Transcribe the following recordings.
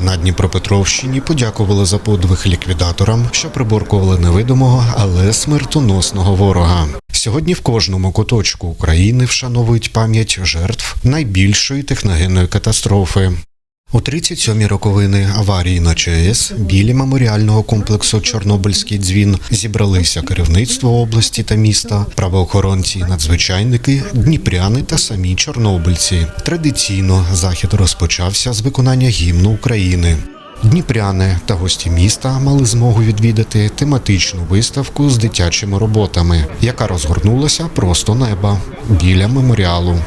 На Дніпропетровщині подякували за подвиг ліквідаторам, що приборкували невидимого, але смертоносного ворога. Сьогодні в кожному куточку України вшановують пам'ять жертв найбільшої техногенної катастрофи. У 37-й роковини аварії на ЧАЕС біля меморіального комплексу Чорнобильський дзвін зібралися керівництво області та міста, правоохоронці, надзвичайники, дніпряни та самі чорнобильці. Традиційно захід розпочався з виконання гімну України. Дніпряни та гості міста мали змогу відвідати тематичну виставку з дитячими роботами, яка розгорнулася просто неба біля меморіалу.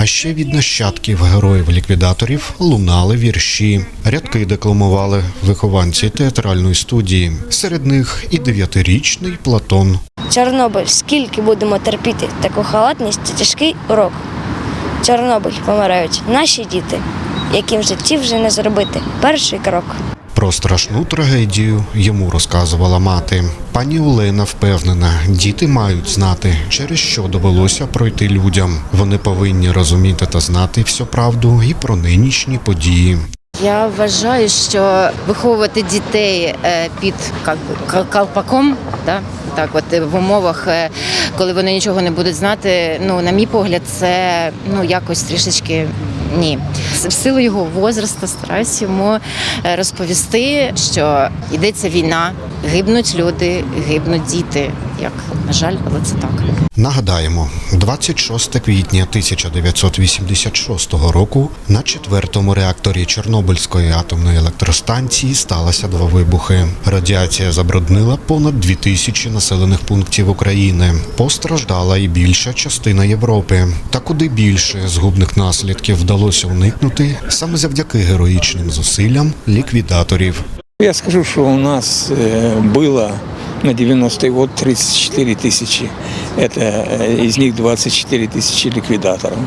А ще від нащадків героїв-ліквідаторів лунали вірші. Рядки декламували вихованці театральної студії. Серед них і дев'ятирічний Платон. Чорнобиль, скільки будемо терпіти таку халатність та тяжкий урок. Чорнобиль помирають наші діти, яким в житті вже не зробити перший крок. Про страшну трагедію йому розказувала мати. Пані Олена впевнена, діти мають знати, через що довелося пройти людям. Вони повинні розуміти та знати всю правду і про нинішні події. Я вважаю, що виховувати дітей е, під как би, кал- колпаком, да, так от в умовах, е, коли вони нічого не будуть знати, ну на мій погляд, це ну якось трішечки ні. В силу його возрасту стараюсь йому е, розповісти, що йдеться війна, гибнуть люди, гибнуть діти. Як на жаль, але це так. Нагадаємо, 26 квітня 1986 року на четвертому реакторі Чорнобильської атомної електростанції сталося два вибухи. Радіація забруднила понад 2000 населених пунктів України. Постраждала і більша частина Європи. Та куди більше згубних наслідків вдалося уникнути саме завдяки героїчним зусиллям ліквідаторів. Я скажу, что у нас э, было на 90-й год 34 тысячи. Это э, из них 24 тысячи ликвидаторов.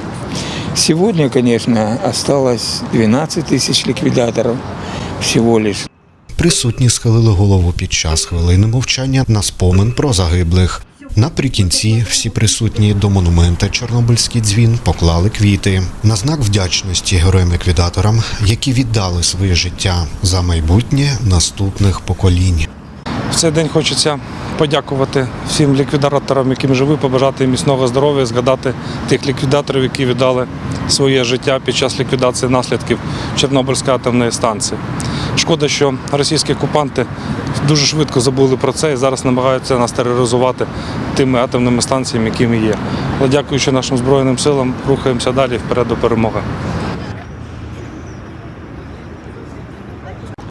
Сегодня, конечно, осталось 12 тысяч ликвидаторов всего лишь. Присутні схилили голову під час хвилини мовчання на спомин про загиблих. Наприкінці всі присутні до монумента Чорнобильський дзвін поклали квіти на знак вдячності героям-ліквідаторам, які віддали своє життя за майбутнє наступних поколінь. В цей день хочеться подякувати всім ліквідаторам, яким живі, побажати міцного здоров'я, згадати тих ліквідаторів, які віддали своє життя під час ліквідації наслідків Чорнобильської атомної станції. Шкода, що російські окупанти дуже швидко забули про це і зараз намагаються нас тероризувати тими атомними станціями, якими є. Але дякуючи нашим Збройним силам, рухаємося далі вперед до перемоги.